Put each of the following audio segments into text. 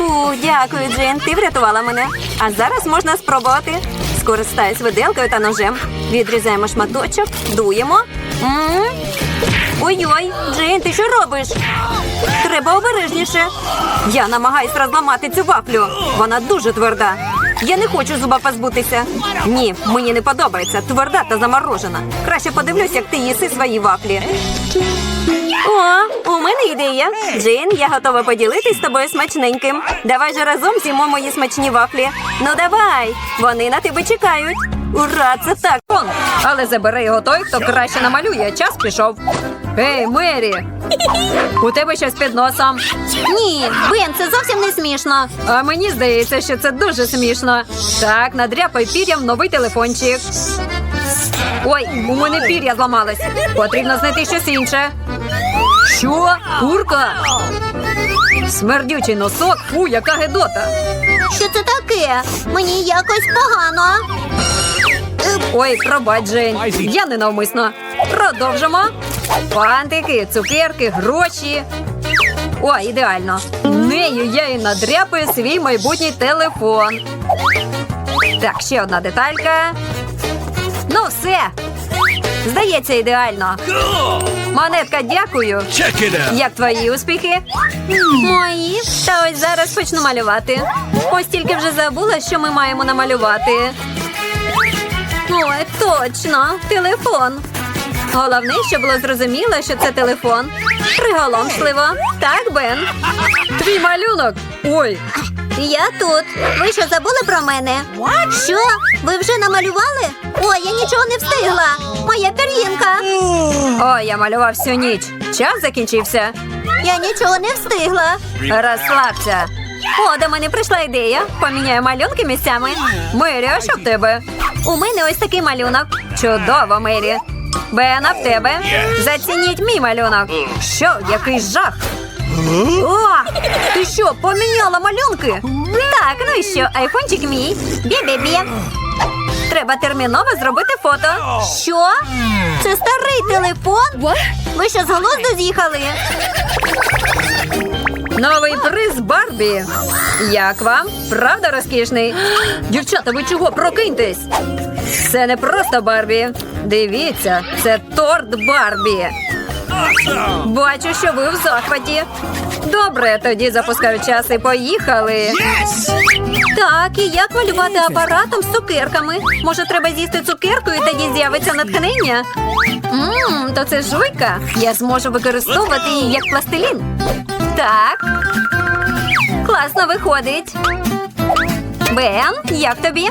Фу, дякую, Джейн. Ти врятувала мене. А зараз можна спробувати. Скористаюсь виделкою та ножем. Відрізаємо шматочок, дуємо. Ой-ой, Джейн, ти що робиш? Треба обережніше. Я намагаюсь розламати цю вафлю. Вона дуже тверда. Я не хочу зуба позбутися. Ні, мені не подобається. Тверда та заморожена. Краще подивлюсь, як ти їси свої вафлі. О, у мене ідея. Джейн, я готова поділитись з тобою смачненьким. Давай же разом з'їмо мої смачні вафлі. Ну давай, вони на тебе чекають. Ура, це так. Он. Але забери його той, хто краще намалює. Час пішов. Ей, Мері! У тебе щось під носом. Ні, Бен, це зовсім не смішно. А мені здається, що це дуже смішно. Так, надряпай пір'ям новий телефончик. Ой, у мене пір'я зламалось. Потрібно знайти щось інше. Що? Курка? Смердючий носок, фу, яка гедота. Що це таке? Мені якось погано. Ой, пробач, Джейн. Я ненавмисно. Продовжимо. Пантики, цукерки, гроші. О, ідеально. Нею я і надряпаю свій майбутній телефон. Так, ще одна деталька. Ну, все. Здається, ідеально. Монетка, дякую. Out. Як твої успіхи? Мої. Та ось зараз почну малювати. Ось тільки вже забула, що ми маємо намалювати. Ой, точно, телефон. Головне, щоб було зрозуміло, що це телефон. Приголомшливо. Так, Бен. Твій малюнок. Ой, Я тут. Ви що забули про мене? Що? Ви вже намалювали? Ой, я нічого не встигла. Моя пір'їнка. ой, я малював всю ніч. Час закінчився. Я нічого не встигла. Розслабся. О, до мене прийшла ідея. Поміняю малюнки місцями. Мері, а що в тебе? У мене ось такий малюнок. Чудово, Мері. Бена, в тебе. Зацініть мій малюнок. Що, який жах? О, ти що, поміняла малюнки? Так, ну і що, айфончик мій. Бі-бі-бі. Треба терміново зробити фото. Що? Це старий телефон? Ви що з глузду з'їхали? Новий приз Барбі. Як вам? Правда розкішний? Дівчата, ви чого прокиньтесь? Це не просто Барбі. Дивіться, це торт Барбі. Бачу, що ви в захваті. Добре, тоді запускаю час і поїхали. Yes. Так, і як малювати апаратом з цукерками? Може, треба з'їсти цукерку і тоді з'явиться натхнення? Ммм, то це жуйка. Я зможу використовувати її як пластилін. Так. Класно виходить. Бен, як тобі?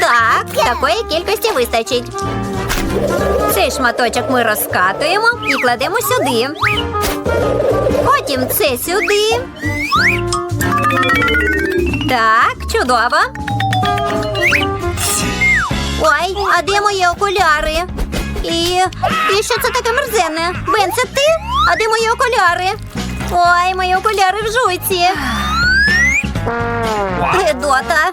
Так, такої кількості вистачить. Цей шматочок ми розкатуємо і кладемо сюди. Потім це сюди. Так, чудово. Ой, а де мої окуляри? І, і що це таке мерзенне? Бен, це ти? А де мої окуляри? Ой, мої окуляри в жуйці. Гедота.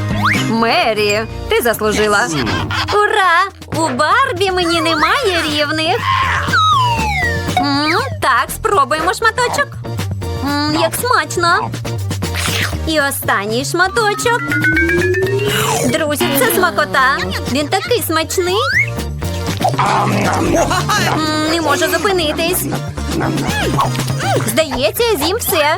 Мері, ти заслужила. Ура! У Барбі мені немає рівних. Так, спробуємо шматочок. Як смачно. І останній шматочок. Друзі, це смакота. Він такий смачний. Не можу зупинитись. Здається, я з'їм все.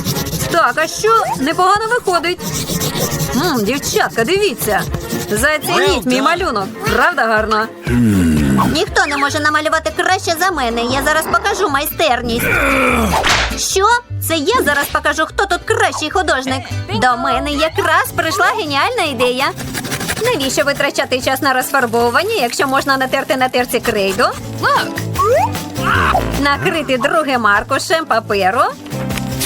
Так, а що? Непогано виходить. М, дівчатка, дивіться. Зацініть мій малюнок. Правда гарно? Ніхто не може намалювати краще за мене. Я зараз покажу майстерність. Що? Це я зараз покажу, хто тут кращий художник. До мене якраз прийшла геніальна ідея. Навіщо витрачати час на розфарбовування, якщо можна натерти на терці крейду? Накрити другим аркушем паперу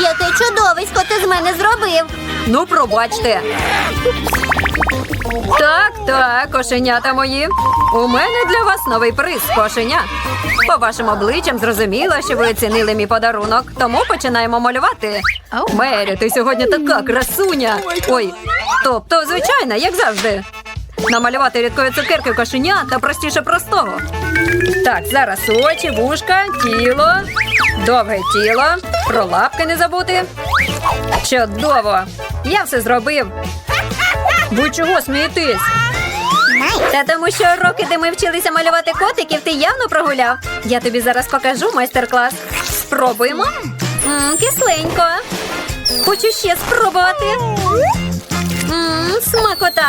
Яке чудовисько ти з мене зробив. Ну, пробачте. Так, так, кошенята мої. У мене для вас новий приз, кошеня. По вашим обличчям зрозуміло, що ви оцінили мій подарунок, тому починаємо малювати. Мері, ти сьогодні така красуня. Ой, тобто, звичайно, як завжди. Намалювати рідкої цукерки кошеня та простіше простого. Так, зараз очі, вушка, тіло, довге тіло, про лапки не забути. Чудово! Я все зробив. Ви чого смієтесь? Та тому що роки, де ми вчилися малювати котиків, ти явно прогуляв. Я тобі зараз покажу майстер-клас. Спробуємо. М, кисленько. Хочу ще спробувати. М, смакота.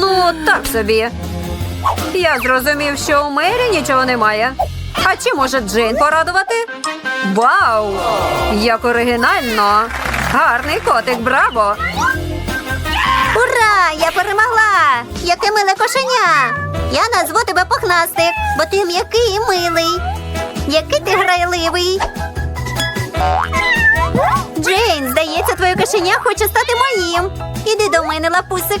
Ну, так собі. Я зрозумів, що у Мері нічого немає. А чи може Джейн порадувати? Вау! Як оригінально! Гарний котик, браво! Ура! Я перемогла! Яке миле кошеня! Я назву тебе пухнастик, бо ти м'який і милий. Який ти грайливий. Джейн, здається, твоє кошеня хоче стати моїм. Іди до мене, лапусик.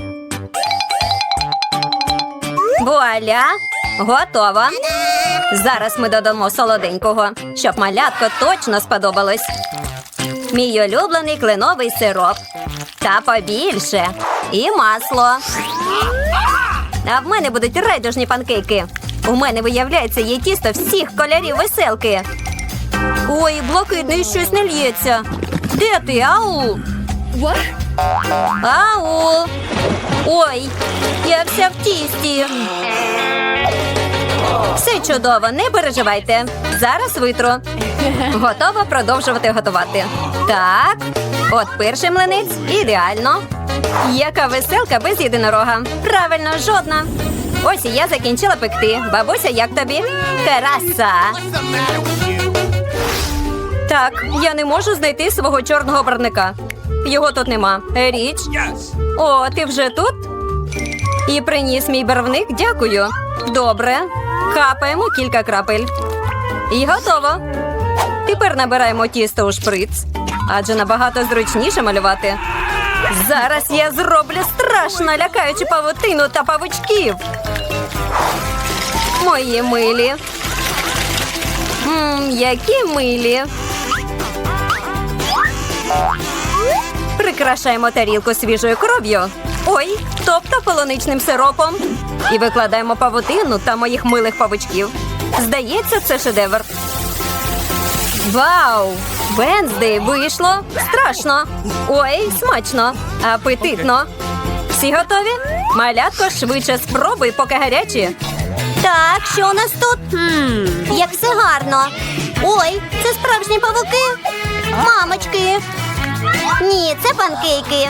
Вуаля! Готово. Зараз ми додамо солоденького, щоб малятко точно сподобалось. Мій улюблений кленовий сироп. Та побільше. І масло. А в мене будуть райдужні панкейки. У мене, виявляється, є тісто всіх кольорів веселки. Ой, блакитний щось не лється. Де ти, ау? Ау! Ой, я вся в тісті. Все чудово, не переживайте. Зараз витру. Готова продовжувати готувати. Так, от перший млинець ідеально. Яка веселка без єдинорога. Правильно, жодна. Ось і я закінчила пекти. Бабуся, як тобі? Краса. Так, я не можу знайти свого чорного барника. Його тут нема. Річ. О, ти вже тут? І приніс мій барвник, дякую. Добре. Капаємо кілька крапель. І готово. Тепер набираємо тісто у шприц, адже набагато зручніше малювати. Зараз я зроблю страшно лякаючу павутину та павучків. Мої милі. Мм, які милі. Прикрашаємо тарілку свіжою кров'ю. Ой, тобто полуничним сиропом. І викладаємо павутину та моїх милих павучків. Здається, це шедевр. Вау! Венздей вийшло страшно. Ой, смачно, апетитно. Всі готові? Малятко швидше спробуй, поки гарячі. Так, що у нас тут? Хм, як все гарно. Ой, це справжні павуки. Мамочки. Ні, це панкейки.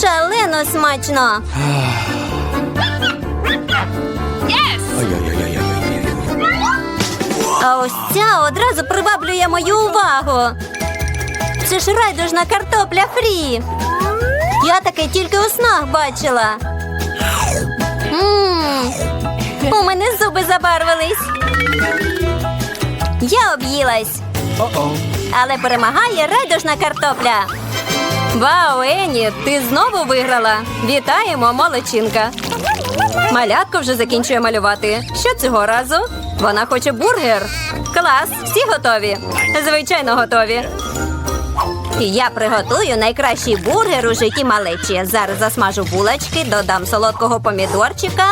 Шалено смачно. А ось ця одразу приваблює мою увагу. Це ж райдужна картопля фрі. Я таке тільки у снах бачила. Мм, у мене зуби забарвились. Я об'їлась. Але перемагає райдужна картопля. Вау, Ені, ти знову виграла. Вітаємо, молодчинка. Малятко вже закінчує малювати. Що цього разу? Вона хоче бургер. Клас, всі готові. Звичайно, готові. Я приготую найкращий бургер у житті малечі. Зараз засмажу булочки, додам солодкого помідорчика,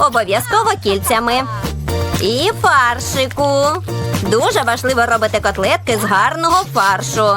обов'язково кільцями. І фаршику. Дуже важливо робити котлетки з гарного фаршу.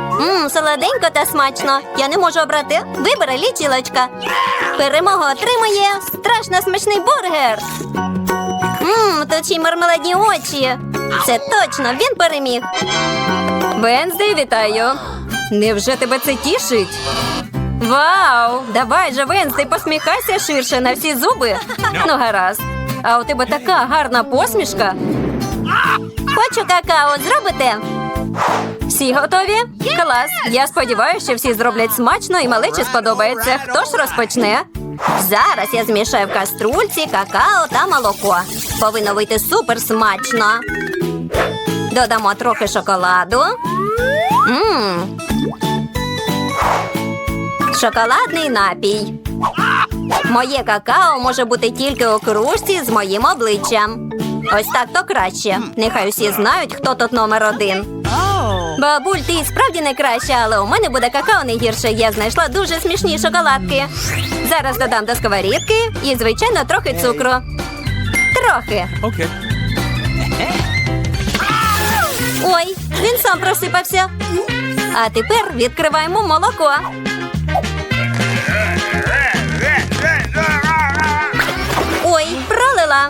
Мм, солоденько та смачно. Я не можу обрати. Вибери лічилочка. Перемогу отримує страшно смачний бургер. Мм, тут ще й мармеладні очі. Це точно, він переміг. Венздей, вітаю! Невже тебе це тішить? Вау! Давай же, Венздей, посміхайся ширше на всі зуби. Ну, гаразд. А у тебе така гарна посмішка. Хочу какао, зробите? Всі готові? Клас! Я сподіваюся, що всі зроблять смачно і малечі сподобається. Хто ж розпочне? Зараз я змішаю в каструльці какао та молоко. Повинно вийти супер смачно. Додамо трохи шоколаду. Мм. Шоколадний напій. Моє какао може бути тільки у кружці з моїм обличчям. Ось так то краще. Нехай усі знають, хто тут номер один. Бабуль, ти і справді найкраща, але у мене буде какао не гірше. Я знайшла дуже смішні шоколадки. Зараз додам до сковорідки і, звичайно, трохи цукру. Трохи. Ой, він сам просипався. А тепер відкриваємо молоко. Ой, пролила.